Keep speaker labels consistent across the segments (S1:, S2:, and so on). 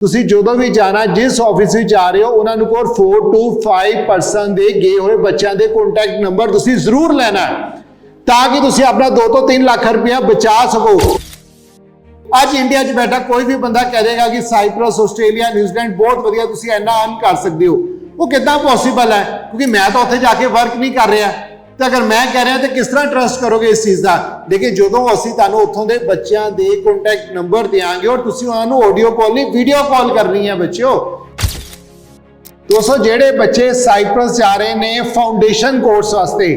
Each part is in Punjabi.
S1: ਤੁਸੀਂ ਜਦੋਂ ਵੀ ਜਾਣਾ, ਜਿਸ ਆਫਿਸ ਵਿੱਚ ਜਾ ਰਹੇ ਹੋ, ਉਹਨਾਂ ਨੂੰ ਕੋਲ 4 ਟੂ 5 ਪਰਸਨ ਦੇ ਗਏ ਹੋਏ ਬੱਚਿਆਂ ਦੇ ਕੰਟੈਕਟ ਨੰਬਰ ਤੁਸੀਂ ਜ਼ਰੂਰ ਲੈਣਾ ਤਾਂ ਕਿ ਤੁਸੀਂ ਆਪਣਾ 2 ਤੋਂ 3 ਲੱਖ ਰੁਪਇਆ ਬਚਾ ਸਕੋ। ਅੱਜ ਇੰਡੀਆ 'ਚ ਬੈਠਾ ਕੋਈ ਵੀ ਬੰਦਾ ਕਹਿ ਦੇਗਾ ਕਿ ਸਾਈਪ੍ਰਸ ਆਸਟ੍ਰੇਲੀਆ ਨਿਊਜ਼ੀਲੈਂਡ ਬਹੁਤ ਵਧੀਆ, ਤੁਸੀਂ ਇੰਨਾ ਅਰਨ ਕਰ ਸਕਦੇ ਹੋ। ਉਹ ਕਿੱਦਾਂ ਪੋਸੀਬਲ ਹੈ? ਕਿਉਂਕਿ ਮੈਂ ਤਾਂ ਉੱਥੇ ਜਾ ਕੇ ਵਰਕ ਨਹੀਂ ਕਰ ਰਿਹਾ। ਤੇ ਅਗਰ ਮੈਂ ਕਹਿ ਰਿਹਾ ਤੇ ਕਿਸ ਤਰ੍ਹਾਂ ਟਰਸਟ ਕਰੋਗੇ ਇਸ ਚੀਜ਼ ਦਾ? ਲੇਕਿਨ ਜਦੋਂ ਅਸੀਂ ਤੁਹਾਨੂੰ ਉੱਥੋਂ ਦੇ ਬੱਚਿਆਂ ਦੇ ਕੰਟੈਕਟ ਨੰਬਰ ਦਿਆਂਗੇ, ਔਰ ਤੁਸੀਂ ਉਹਨਾਂ ਨੂੰ ਆਡੀਓ ਕਾਲ ਨਹੀਂ ਵੀਡੀਓ ਕਾਲ ਕਰਨੀ ਹੈ ਬੱਚਿਓ। ਦੋਸਤੋ, ਜਿਹੜੇ ਬੱਚੇ ਸਾਈਪ੍ਰਸ ਜਾ ਰਹੇ ਨੇ ਫਾਊਂਡੇਸ਼ਨ ਕੋਰਸ ਵਾਸਤੇ,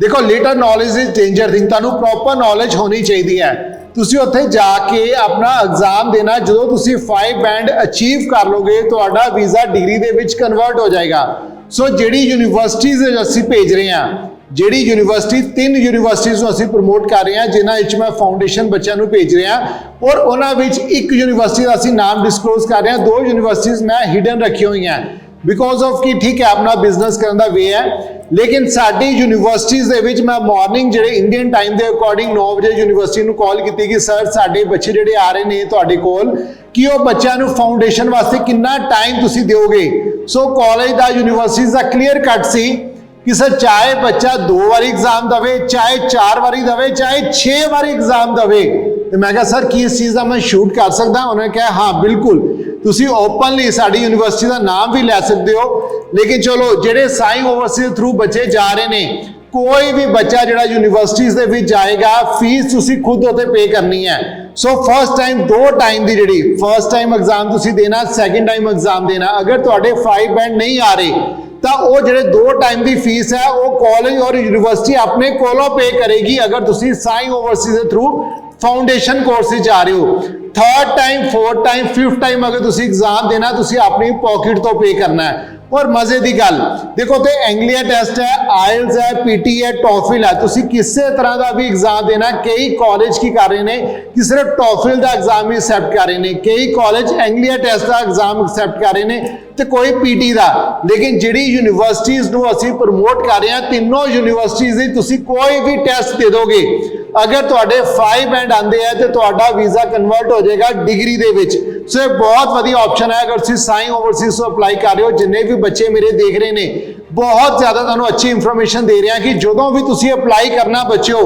S1: ਦੇਖੋ little knowledge is danger thing ਤੁਹਾਨੂੰ ਪ੍ਰੋਪਰ ਨੌਲੇਜ ਹੋਣੀ ਚਾਹੀਦੀ ਹੈ। ਤੁਸੀਂ ਉੱਥੇ ਜਾ ਕੇ ਆਪਣਾ ਐਗਜ਼ਾਮ ਦੇਣਾ, ਜਦੋਂ ਤੁਸੀਂ 5 ਬੈਂਡ ਅਚੀਵ ਕਰ ਲੋਗੇ, ਤੁਹਾਡਾ ਵੀਜ਼ਾ ਡਿਗਰੀ ਦੇ ਵਿੱਚ ਕਨਵਰਟ ਹੋ ਜਾਏਗਾ। ਸੋ ਜਿਹੜੀ ਯੂਨੀਵਰਸਿਟੀਜ਼ ਅਸੀਂ ਭੇਜ ਰਹੇ ਹਾਂ ਜਿਹੜੀ ਯੂਨੀਵਰਸਿਟੀ, ਤਿੰਨ ਯੂਨੀਵਰਸਿਟੀਜ਼ ਨੂੰ ਅਸੀਂ ਪ੍ਰਮੋਟ ਕਰ ਰਹੇ ਹਾਂ, ਜਿਨ੍ਹਾਂ ਵਿੱਚ ਮੈਂ ਫਾਊਂਡੇਸ਼ਨ ਬੱਚਿਆਂ ਨੂੰ ਭੇਜ ਰਿਹਾ। ਔਰ ਉਹਨਾਂ ਵਿੱਚ ਇੱਕ ਯੂਨੀਵਰਸਿਟੀ ਦਾ ਅਸੀਂ ਨਾਮ ਡਿਸਕਲੋਜ਼ ਕਰ ਰਹੇ ਹਾਂ। ਦੋ ਯੂਨੀਵਰਸਿਟੀਜ਼ ਮੈਂ ਹਿਡਨ ਰੱਖੀਆਂ ਹੋਈਆਂ। ਬਿਕੋਜ਼ ਆਫ ਕਿ ਠੀਕ ਹੈ, ਆਪਣਾ ਬਿਜ਼ਨਸ ਕਰਨ ਦਾ ਵੇ ਹੈ। ਲੇਕਿਨ ਸਾਡੀ ਯੂਨੀਵਰਸਿਟੀਜ਼ ਦੇ ਵਿੱਚ ਮੈਂ ਮਾਰਨਿੰਗ ਜਿਹੜੇ ਇੰਡੀਅਨ ਟਾਈਮ ਦੇ ਅਕੋਰਡਿੰਗ 9 ਵਜੇ ਯੂਨੀਵਰਸਿਟੀ ਨੂੰ ਕਾਲ ਕੀਤੀ ਕਿ ਸਰ ਸਾਡੇ ਬੱਚੇ ਜਿਹੜੇ ਆ ਰਹੇ ਨੇ ਤੁਹਾਡੇ ਕੋਲ, ਕਿ ਉਹ ਬੱਚਿਆਂ ਨੂੰ ਫਾਊਂਡੇਸ਼ਨ ਵਾਸਤੇ ਕਿੰਨਾ ਟਾਈਮ ਤੁਸੀਂ ਦਿਓਗੇ? ਸੋ ਕਾਲਜ ਦਾ ਯੂਨੀਵਰਸਿਟੀਜ਼ ਦਾ ਕਲੀਅਰ ਕੱਟ ਸੀ। ਕਿ ਸਰ ਚਾਹੇ ਬੱਚਾ ਦੋ ਵਾਰੀ ਐਗਜ਼ਾਮ ਦਵੇ, ਚਾਹੇ ਚਾਰ ਵਾਰੀ ਦਵੇ, ਚਾਹੇ 6 ਵਾਰੀ ਐਗਜ਼ਾਮ ਦਵੇ। ਤੇ ਮੈਂ ਕਿਹਾ, ਸਰ, ਕੀ ਇਸ ਚੀਜ਼ ਦਾ ਮੈਂ ਸ਼ੂਟ ਕਰ ਸਕਦਾ? ਉਹਨਾਂ ਨੇ ਕਿਹਾ, ਹਾਂ, ਬਿਲਕੁਲ। ਤੁਸੀਂ ਓਪਨਲੀ ਸਾਡੀ ਯੂਨੀਵਰਸਿਟੀ ਦਾ ਨਾਮ ਵੀ ਲੈ ਸਕਦੇ ਹੋ। ਲੇਕਿਨ ਚਲੋ, ਜਿਹੜੇ ਸਾਈ ਓਵਰਸੀਜ਼ ਥਰੂ ਬੱਚੇ ਜਾ ਰਹੇ ਨੇ, ਕੋਈ ਵੀ ਬੱਚਾ ਜਿਹੜਾ ਯੂਨੀਵਰਸਿਟੀਜ਼ ਦੇ ਵਿੱਚ ਜਾਏਗਾ ਫੀਸ ਤੁਸੀਂ ਖੁਦ ਉਤੇ ਪੇ ਕਰਨੀ ਹੈ। ਸੋ ਫਰਸਟ ਟਾਈਮ ਦੋ ਟਾਈਮ ਦੀ ਜਿਹੜੀ ਫਰਸਟ ਟਾਈਮ ਐਗਜ਼ਾਮ ਤੁਸੀਂ ਦੇਣਾ ਸੈਕੰਡ ਟਾਈਮ ਐਗਜ਼ਾਮ ਦੇਣਾ, ਅਗਰ ਤੁਹਾਡੇ 5 ਬੈਂਡ ਨਹੀਂ ਆ ਰਹੇ ਤਾਂ ਉਹ ਜਿਹੜੇ ਦੋ ਟਾਈਮ ਦੀ ਫੀਸ ਹੈ, ਉਹ ਕਾਲਜ ਔਰ ਯੂਨੀਵਰਸਿਟੀ ਆਪਣੇ ਕੋਲੋਂ ਪੇ ਕਰੇਗੀ ਅਗਰ ਤੁਸੀਂ ਸਾਈ ਓਵਰਸੀਜ਼ ਦੇ ਥਰੂ ਫਾਊਂਡੇਸ਼ਨ ਕੋਰਸ ਵਿੱਚ ਆ ਰਹੇ ਹੋ। Third time fourth time fifth time ਅਗਰ ਤੁਸੀਂ ਐਗਜ਼ਾਮ ਦੇਣਾ, ਤੁਸੀਂ ਆਪਣੀ ਪਾਕਟ ਤੋਂ ਪੇ ਕਰਨਾ ਹੈ। ਔਰ ਮਜ਼ੇ ਦੀ ਗੱਲ, ਦੇਖੋ ਤੇ ਐਂਗਲੀਆ ਟੈਸਟ ਹੈ ਆਇਲਸ ਹੈ ਪੀਟੀ ਹੈ ਟੋਫਿਲ ਹੈ। ਤੁਸੀਂ ਕਿਸੇ ਤਰ੍ਹਾਂ ਦਾ ਵੀ ਐਗਜ਼ਾਮ ਦੇਣਾ, ਕਈ ਕਾਲਜ ਕੀ ਕਰ ਰਹੇ ਨੇ, ਕਿ ਸਿਰਫ ਟੋਫਿਲ ਦਾ ਐਗਜ਼ਾਮ ਹੀ ਐਕਸੈਪਟ ਕਰ ਰਹੇ ਨੇ, ਕਈ ਕਾਲਜ ਐਂਗਲੀਆ ਟੈਸਟ ਦਾ ਐਗਜ਼ਾਮ ਐਕਸੈਪਟ ਕਰ ਰਹੇ ਨੇ ਤੇ ਕੋਈ ਪੀਟੀ ਦਾ। ਲੇਕਿਨ ਜਿਹੜੀ ਯੂਨੀਵਰਸਿਟੀਜ਼ ਨੂੰ ਅਸੀਂ ਪ੍ਰਮੋਟ ਕਰ ਰਹੇ ਹਾਂ, ਤਿੰਨੋਂ ਯੂਨੀਵਰਸਿਟੀਜ਼ ਦੀ ਤੁਸੀਂ ਕੋਈ ਵੀ ਟੈਸਟ ਦੇ ਦੋਗੇ ਅਗਰ ਤੁਹਾਡੇ 5 ਐਂਡ ਆਂਦੇ ਆ ਤੇ ਤੁਹਾਡਾ ਵੀਜ਼ਾ ਕਨਵਰਟ ਹੋ ਜਾਏਗਾ ਡਿਗਰੀ ਦੇ ਵਿੱਚ। ਸੋ ਇਹ ਬਹੁਤ ਵਧੀਆ ਆਪਸ਼ਨ ਹੈ। ਅਗਰ ਤੁਸੀਂ ਸਾਈ ਓਵਰਸੀਜ਼ ਤੋਂ ਅਪਲਾਈ ਕਰ ਰਹੇ ਹੋ, ਜਿੰਨੇ ਵੀ ਬੱਚੇ ਮੇਰੇ ਦੇਖ ਰਹੇ ਨੇ, ਬਹੁਤ ਜ਼ਿਆਦਾ ਤੁਹਾਨੂੰ ਅੱਛੀ ਇਨਫੋਰਮੇਸ਼ਨ ਦੇ ਰਿਹਾ ਕਿ ਜਦੋਂ ਵੀ ਤੁਸੀਂ ਅਪਲਾਈ ਕਰਨਾ ਬੱਚਿਓ,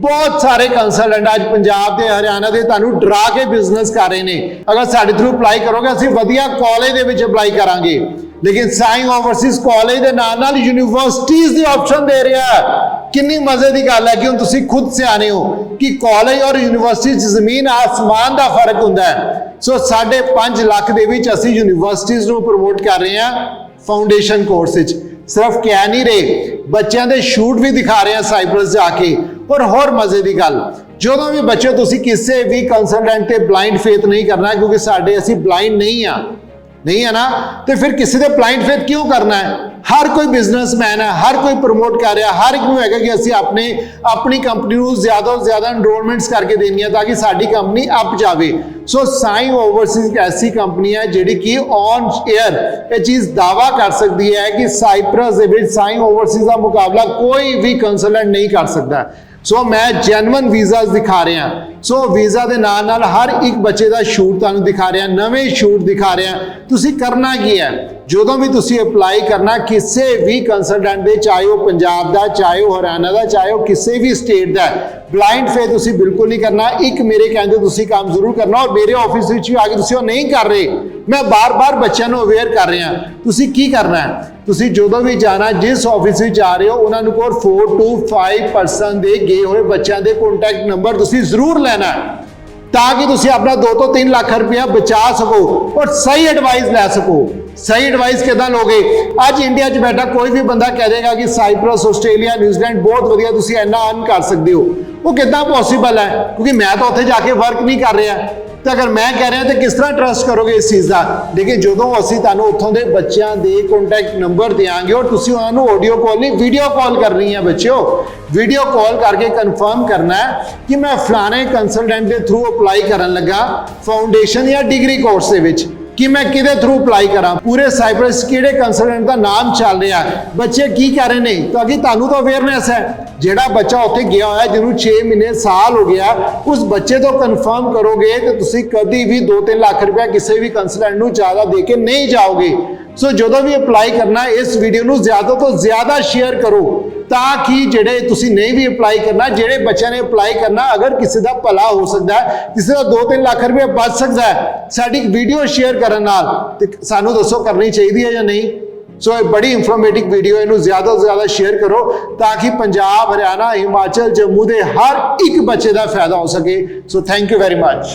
S1: ਬਹੁਤ ਸਾਰੇ ਕੰਸਲਟੈਂਟ ਅੱਜ ਪੰਜਾਬ ਦੇ, ਹਰਿਆਣਾ ਦੇ ਤੁਹਾਨੂੰ ਡਰਾ ਕੇ ਬਿਜ਼ਨਸ ਕਰ ਰਹੇ ਨੇ। ਅਗਰ ਸਾਡੇ ਥਰੂ ਅਪਲਾਈ ਕਰੋਗੇ, ਅਸੀਂ ਵਧੀਆ ਕਾਲਜ ਦੇ ਵਿੱਚ ਅਪਲਾਈ ਕਰਾਂਗੇ। ਲੇਕਿਨ ਸਾਈਂ ਓਵਰਸੀਜ਼ ਕਾਲਜ ਦੇ ਨਾਲ ਨਾਲ ਯੂਨੀਵਰਸਿਟੀਜ਼ ਦੀ ਆਪਸ਼ਨ ਦੇ ਰਿਹਾ। ਕਿੰਨੀ ਮਜ਼ੇ ਦੀ ਗੱਲ ਹੈ ਕਿ ਹੁਣ ਤੁਸੀਂ ਖੁਦ ਸਿਆਣੇ ਹੋ ਕਿ ਕਾਲਜ ਔਰ ਯੂਨੀਵਰਸਿਟੀ 'ਚ ਜ਼ਮੀਨ ਆਸਮਾਨ ਦਾ ਫ਼ਰਕ ਹੁੰਦਾ ਹੈ। ਸੋ 5.5 ਲੱਖ ਦੇ ਵਿੱਚ ਅਸੀਂ ਯੂਨੀਵਰਸਿਟੀਜ਼ ਨੂੰ ਪ੍ਰਮੋਟ ਕਰ ਰਹੇ ਹਾਂ ਫਾਊਂਡੇਸ਼ਨ ਕੋਰਸ ਵਿੱਚ। ਸਿਰਫ ਕਹਿ ਨਹੀਂ ਰਹੇ, ਬੱਚਿਆਂ ਦੇ ਸ਼ੂਟ ਵੀ ਦਿਖਾ ਰਹੇ ਹਾਂ ਸਾਈਪਰਸ ਜਾ ਕੇ। ਔਰ ਹੋਰ ਮਜ਼ੇ ਦੀ ਗੱਲ, ਜਦੋਂ ਵੀ ਬੱਚੇ, ਤੁਸੀਂ ਕਿਸੇ ਵੀ ਕੰਸਲਟੈਂਟ ਤੇ ਬਲਾਈਂਡ ਫੇਥ ਨਹੀਂ ਕਰਨਾ ਕਿਉਂਕਿ ਸਾਡੇ ਅਸੀਂ ਬਲਾਈਂਡ ਨਹੀਂ ਆ ਨਹੀਂ ਹੈ ਨਾ? ਤੇ ਫਿਰ ਕਿਸੇ ਦੇ ਬਲਾਈਂਡ ਫੇਥ ਕਿਉਂ ਕਰਨਾ ਹੈ? ਹਰ ਕੋਈ ਬਿਜ਼ਨਸਮੈਨ ਹੈ, ਹਰ ਕੋਈ ਪ੍ਰਮੋਟ ਕਰ ਰਿਹਾ, ਹਰ ਇੱਕ ਨੂੰ ਹੈਗਾ ਕਿ ਅਸੀਂ ਆਪਣੇ, ਆਪਣੀ ਕੰਪਨੀ ਨੂੰ ਜ਼ਿਆਦਾ ਤੋਂ ਜ਼ਿਆਦਾ ਐਨਰੋਲਮੈਂਟਸ ਕਰਕੇ ਦੇਣੀਆਂ ਤਾਂ ਕਿ ਸਾਡੀ ਕੰਪਨੀ ਅਪ ਜਾਵੇ। ਸੋ ਸਾਈ ਓਵਰਸੀਜ਼ ਐਸੀ ਕੰਪਨੀ ਹੈ ਜਿਹੜੀ ਕਿ ਔਨ 에ਅਰ ਇਹ ਚੀਜ਼ ਦਾਵਾ ਕਰ ਸਕਦੀ ਹੈ ਕਿ ਸਾਈਪ੍ਰਸ ਦੇ ਵਿੱਚ ਸਾਈ ਓਵਰਸੀਜ਼ ਦਾ ਮੁਕਾਬਲਾ ਕੋਈ ਵੀ ਕੰਸਲਟੈਂਟ ਨਹੀਂ ਕਰ ਸਕਦਾ। ਸੋ ਮੈਂ ਜੈਨੂਇਨ ਵੀਜ਼ਾਸ ਦਿਖਾ ਰਿਹਾ। ਸੋ ਵੀਜ਼ਾ ਦੇ ਨਾਲ ਨਾਲ ਹਰ ਇੱਕ ਬੱਚੇ ਦਾ ਸ਼ੂਟ ਤੁਹਾਨੂੰ ਦਿਖਾ ਰਿਹਾ, ਨਵੇਂ ਸ਼ੂਟ ਦਿਖਾ ਰਿਹਾ। ਤੁਸੀਂ ਕਰਨਾ ਕੀ ਹੈ? ਜਦੋਂ ਵੀ ਤੁਸੀਂ ਅਪਲਾਈ ਕਰਨਾ, ਕਿਸੇ ਵੀ ਕੰਸਲਟੈਂਟ ਦੇ, ਚਾਹੇ ਉਹ ਪੰਜਾਬ ਦਾ, ਚਾਹੇ ਉਹ ਹਰਿਆਣਾ ਦਾ, ਚਾਹੇ ਉਹ ਕਿਸੇ ਵੀ ਸਟੇਟ ਦਾ ਬਲਾਈਂਡ ਫੇ ਤੁਸੀਂ ਬਿਲਕੁਲ ਨਹੀਂ ਕਰਨਾ। ਇੱਕ ਮੇਰੇ ਕਹਿੰਦੇ ਤੁਸੀਂ ਕੰਮ ਜ਼ਰੂਰ ਕਰਨਾ ਔਰ ਮੇਰੇ ਆਫਿਸ ਵਿੱਚ ਵੀ ਆ ਕੇ ਤੁਸੀਂ ਉਹ ਨਹੀਂ ਕਰ ਰਹੇ। ਮੈਂ ਬਾਰ-ਬਾਰ ਬੱਚਿਆਂ ਨੂੰ ਅਵੇਅਰ ਕਰ ਰਿਹਾ। ਤੁਸੀਂ ਕੀ ਕਰਨਾ ਹੈ? ਤੁਸੀਂ ਜਦੋਂ ਵੀ ਜਾਣਾ, ਜਿਸ ਆਫਿਸ ਵਿੱਚ ਜਾ ਰਹੇ ਹੋ, ਉਹਨਾਂ ਨੂੰ ਕੋਲ 4 to 5 ਪਰਸਨ ਦੇ ਗਏ ਹੋਏ ਬੱਚਿਆਂ ਦੇ ਕੰਟੈਕਟ ਨੰਬਰ ਤੁਸੀਂ ਜ਼ਰੂਰ ਲੈਣਾ ਤਾਂ ਕਿ ਤੁਸੀਂ ਆਪਣਾ 2 ਤੋਂ 3 ਲੱਖ ਰੁਪਇਆ ਬਚਾ ਸਕੋ ਔਰ ਸਹੀ ਐਡਵਾਈਸ ਲੈ ਸਕੋ। ਸਹੀ ਐਡਵਾਈਸ ਕਿਦਾਂ ਲੋਗੇ ਅੱਜ ਇੰਡੀਆ 'ਚ ਬੈਠਾ ਕੋਈ ਵੀ ਬੰਦਾ ਕਹਿ ਦੇਗਾ ਕਿ ਸਾਈਪ੍ਰਸ ਆਸਟ੍ਰੇਲੀਆ ਨਿਊਜ਼ੀਲੈਂਡ ਬਹੁਤ ਵਧੀਆ ਤੁਸੀਂ ਇੰਨਾ ਅਰਨ ਕਰ ਸਕਦੇ ਹੋ। ਉਹ ਕਿਦਾਂ ਪੋਸੀਬਲ ਹੈ? ਕਿਉਂਕਿ ਮੈਂ ਤਾਂ ਉੱਥੇ ਜਾ ਕੇ ਵਰਕ ਨਹੀਂ ਕਰ ਰਿਹਾ। ਤੇ ਅਗਰ ਮੈਂ ਕਹਿ ਰਿਹਾ ਤੇ ਕਿਸ ਤਰ੍ਹਾਂ ਟਰਸਟ ਕਰੋਗੇ ਇਸ ਚੀਜ਼ ਦਾ? ਲੇਕਿਨ ਜਦੋਂ ਅਸੀਂ ਤੁਹਾਨੂੰ ਉੱਥੋਂ ਦੇ ਬੱਚਿਆਂ ਦੇ ਕੰਟੈਕਟ ਨੰਬਰ ਦਿਆਂਗੇ ਔਰ ਤੁਸੀਂ ਉਹਨਾਂ ਨੂੰ ਆਡੀਓ ਕਾਲ ਨਹੀਂ ਵੀਡੀਓ ਕਾਲ ਕਰਨੀ ਹੈ ਬੱਚਿਓ। ਵੀਡੀਓ ਕਾਲ ਕਰਕੇ ਕਨਫਰਮ ਕਰਨਾ ਹੈ ਕਿ ਮੈਂ ਫਲਾਣੇ ਕੰਸਲਟੈਂਟ ਦੇ ਥਰੂ ਅਪਲਾਈ ਕਰਨ ਲੱਗਾ ਫਾਊਂਡੇਸ਼ਨ ਜਾਂ ਡਿਗਰੀ ਕੋਰਸ ਦੇ ਵਿੱਚ। ਕਿ ਮੈਂ ਕਿਹਦੇ ਥਰੂ ਅਪਲਾਈ ਕਰਾਂ? ਪੂਰੇ ਸਾਈਪਰਸ ਕਿਹੜੇ ਕੰਸਲਟੈਂਟ ਦਾ ਨਾਮ ਚੱਲ ਰਿਹਾ? ਬੱਚੇ ਕੀ ਕਰ ਰਹੇ ਨੇ? ਤਾਂ ਕਿ ਤੁਹਾਨੂੰ ਤਾਂ ਅਵੇਅਰਨੈਸ ਹੈ। ਜਿਹੜਾ ਬੱਚਾ ਉੱਥੇ ਗਿਆ ਹੋਇਆ, ਜਿਹਨੂੰ 6 ਮਹੀਨੇ, ਸਾਲ ਹੋ ਗਿਆ, ਉਸ ਬੱਚੇ ਤੋਂ ਕਨਫਰਮ ਕਰੋਗੇ ਤੇ ਤੁਸੀਂ ਕਦੀ ਵੀ 2-3 ਲੱਖ ਰੁਪਏ ਕਿਸੇ ਵੀ ਕੰਸਲਟੈਂਟ ਨੂੰ ਜ਼ਿਆਦਾ ਦੇ ਕੇ ਨਹੀਂ ਜਾਓਗੇ। ਸੋ ਜਦੋਂ ਵੀ ਅਪਲਾਈ ਕਰਨਾ ਇਸ ਵੀਡੀਓ ਨੂੰ ਜ਼ਿਆਦਾ ਤੋਂ ਜ਼ਿਆਦਾ ਸ਼ੇਅਰ ਕਰੋ, ਤਾਂ ਕਿ ਜਿਹੜੇ ਤੁਸੀਂ ਨਹੀਂ ਵੀ ਅਪਲਾਈ ਕਰਨਾ, ਜਿਹੜੇ ਬੱਚਿਆਂ ਨੇ ਅਪਲਾਈ ਕਰਨਾ, ਅਗਰ ਕਿਸੇ ਦਾ ਭਲਾ ਹੋ ਸਕਦਾ ਹੈ, ਕਿਸੇ ਦਾ 2-3 ਲੱਖ ਰੁਪਏ ਬਚ ਸਕਦਾ ਹੈ, ਸਾਡੀ ਵੀਡੀਓ ਸ਼ੇਅਰ ਕਰਨ ਨਾਲ, ਤੇ ਸਾਨੂੰ ਦੱਸੋ ਕਰਨੀ ਚਾਹੀਦੀ ਹੈ ਜਾਂ ਨਹੀਂ? ਸੋ ਇਹ ਬੜੀ ਇਨਫੋਰਮੇਟਿਵ ਵੀਡੀਓ ਇਹਨੂੰ ਜ਼ਿਆਦਾ ਤੋਂ ਜ਼ਿਆਦਾ ਸ਼ੇਅਰ ਕਰੋ, ਤਾਂ ਕਿ ਪੰਜਾਬ, ਹਰਿਆਣਾ, ਹਿਮਾਚਲ, ਜੰਮੂ ਦੇ ਹਰ ਇੱਕ ਬੱਚੇ ਦਾ ਫਾਇਦਾ ਹੋ ਸਕੇ। So thank you very much